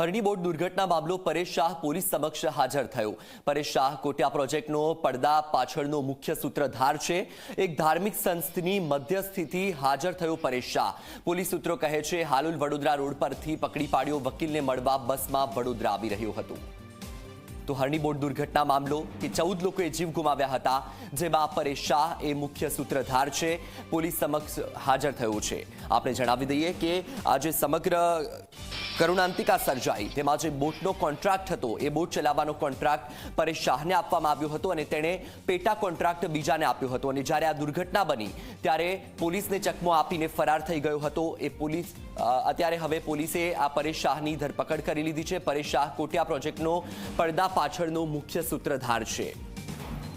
હરણી દુર્ઘટના મામલો પરેશ શાહ પોલીસ સમક્ષ હાજર થયો. પરેશ શાહ કોટિયા પ્રોજેક્ટનો પડદા પાછળનો મુખ્ય સૂત્રધાર છે. એક ધાર્મિક સંસ્થની મધ્યસ્થિતિ હાજર થયો પરેશ શાહ. પોલીસ સૂત્રો કહે છે, હાલુલ વડોદરા રોડ પરથી પકડી પાડ્યો વકીલને મળવા બસમાં વડોદરા આવી રહ્યો હતો. તો હરણી બોટ દુર્ઘટના મામલો કે ચૌદ લોકોએ જીવ ગુમાવ્યા હતા, જેમાં પરેશ શાહ એ મુખ્ય સૂત્રધાર છે, પોલીસ સમક્ષ હાજર થયો છે. આપણે જણાવી દઈએ કે આજે સમગ્ર કરુણાંતિકા સર્જાઈ. તેમાં જે બોટનો કોન્ટ્રાક્ટ હતો. એ બોટ ચલાવવાનો કોન્ટ્રાક્ટ પરેશ શાહને આપવામાં આવ્યો હતો અને તેણે પેટા કોન્ટ્રાક્ટ બીજાને આપ્યો હતો. અને જ્યારે આ દુર્ઘટના બની, ત્યારે પોલીસને ચકમો આપીને ફરાર થઈ ગયો હતો. એ પોલીસ અત્યારે હવે પોલીસે આ પરેશ શાહની ધરપકડ કરી લીધી છે. પરેશ શાહ કોટિયા પ્રોજેક્ટનો પડદા પાછળનો મુખ્ય સૂત્રધાર છે.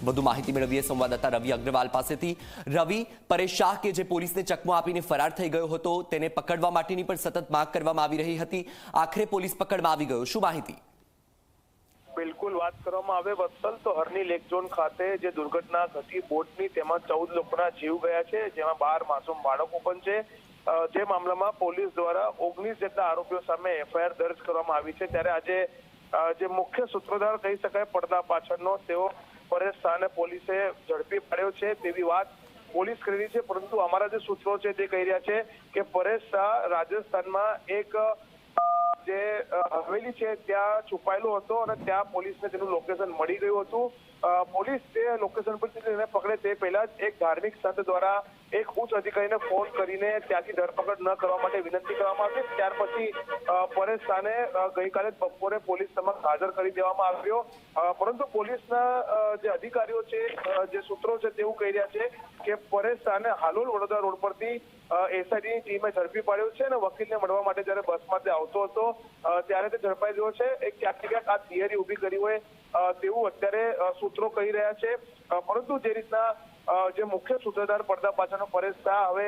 વધુ માહિતી મેળવીએ સંવાદદાતા રવિ અગ્રવાલ પાસેથી. રવિ, પરેશ શાહ કે જે પોલીસને ચકમો આપીને ફરાર થઈ ગયો હતો, તેને પકડવા માટેની પણ સતત માંગ કરવામાં આવી રહી હતી. આખરે પોલીસ પકડમાં આવી ગયો. શું માહિતી? બિલકુલ વાત કરવામાં આવે વત્સલ, તો હરની લેક ઝોન ખાતે જે દુર્ઘટના ઘટી બોટની તેમાં ચૌદ લોકોના જીવ ગયા છે, જેમાં બાર માસૂમ બાળકો પણ છે. જે મામલામાં પોલીસ દ્વારા ઓગણીસ જેટલા આરોપીઓ સામે એફઆઈઆર દર્જ કરવામાં આવી છે. ત્યારે આજે જે મુખ્ય સૂત્રધાર કહી શકાય, પડદા પાછળનો તેઓ પરેશ શાહને પોલીસે ઝડપી પાડ્યો છે તેવી વાત પોલીસ કરી છે, પરંતુ અમારા જે સૂત્રો છે તે કહી રહ્યા છે કે પરેશ શાહ રાજસ્થાનમાં એક જે હવેલી છે, ત્યાં છુપાયેલો હતો અને ત્યાં પોલીસને તેનું લોકેશન મળી ગયું હતું. પોલીસ તે લોકેશન પર તેને પકડે તે પહેલા જ એક ધાર્મિક સંત દ્વારા એક ઉચ્ચ અધિકારીને ફોન કરીને ત્યાંથી ધરપકડ ન કરવા માટે વિનંતી કરવામાં આવી. ત્યાર પછી પરેશ શાહને ગઈકાલે બપોરે પોલીસ સમક્ષ હાજર કરી દેવામાં આવ્યો. પરંતુ પોલીસના જે અધિકારીઓ છે જે સૂત્રો છે તેવું કહી રહ્યા છે કે પરેશ શાહને હાલોલ વડોદરા રોડ પરથી એસઆઈટીની ટીમે ઝડપી પાડ્યો છે અને વકીલને મળવા માટે જ્યારે બસમાંથી આવતો હતો ત્યારે તે ઝડપાઈ ગયો છે. એક ક્યાંક ક્યાંક આ થિયરી ઊભી કરી હોય તેવું અત્યારે સૂત્રો કહી રહ્યા છે. પરંતુ જે રીતના જે મુખ્ય સૂત્રધાર પડદા પાછળનો પરેશ શાહ હવે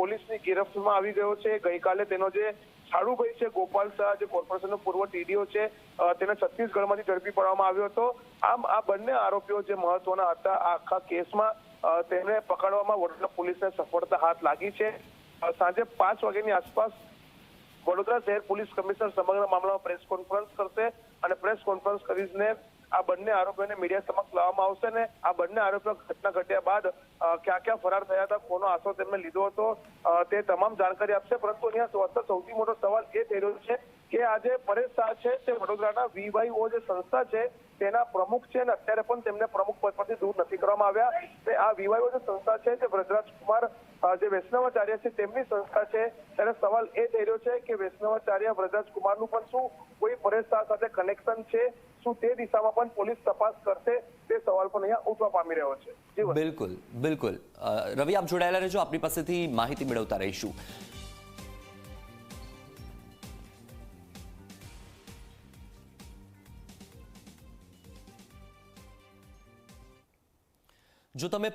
પોલીસની ગિરફ્તમાં આવી ગયો છે. ગઈકાલે તેનો જે સાડુભાઈ છે, ગોપાલ શાહ, જે કોર્પોરેશનનો પૂર્વ ટીડીઓ છે તેને છત્તીસગઢમાંથી ઝડપી પાડવામાં આવ્યો હતો. આમ આ બંને આરોપીઓ જે મહત્વના હતા, આ આખા કેસમાં અ, તેમને પકડવામાં વડોદરા પોલીસને સફળતા હાથ લાગી છે. સાંજે પાંચ વાગ્યાની આસપાસ વડોદરા શહેર પોલીસ કમિશનર સમગ્ર મામલામાં પ્રેસ કોન્ફરન્સ કરશે અને પ્રેસ કોન્ફરન્સ કરીને આ બંને આરોપીઓને મીડિયા સમક્ષ લાવવામાં આવશે ને આ બંને આરોપીઓ ઘટના ઘટ્યા બાદ ક્યાં ક્યાં ફરાર થયા હતા કોનો આશરો તેમને લીધો હતો તે તમામ જાણકારી આપશે. પરંતુ અહીંયા સૌથી મોટો સવાલ એ થઈ રહ્યો છે આજે પરેશ શાહ છે, તે વડોદરાના વીવાયઓ જે સંસ્થા છે, તેના પ્રમુખ છે અને અત્યારે પણ તેમને પ્રમુખ પદ પરથી દૂર નથી કરવામાં આવ્યા. તે આ વીવાયઓ જે સંસ્થા છે, તે વ્રજરાજ કુમાર જે વૈષ્ણવાચાર્ય છે, તેમની સંસ્થા છે. ત્યારે સવાલ એ થઈ રહ્યો છે કે વૈષ્ણવાચાર્ય વ્રજરાજ કુમારનું પણ શું કોઈ પરેશ શાહ સાથે કનેક્શન છે? શું તે દિશામાં પણ પોલીસ તપાસ કરશે? તે સવાલ પણ અહીંયા ઉઠવા પામી રહ્યો છે. બિલકુલ બિલકુલ. રવિ, આપ જોડાયેલા રહેજો. આપની પાસેથી માહિતી મેળવતા રહીશું. જો તમે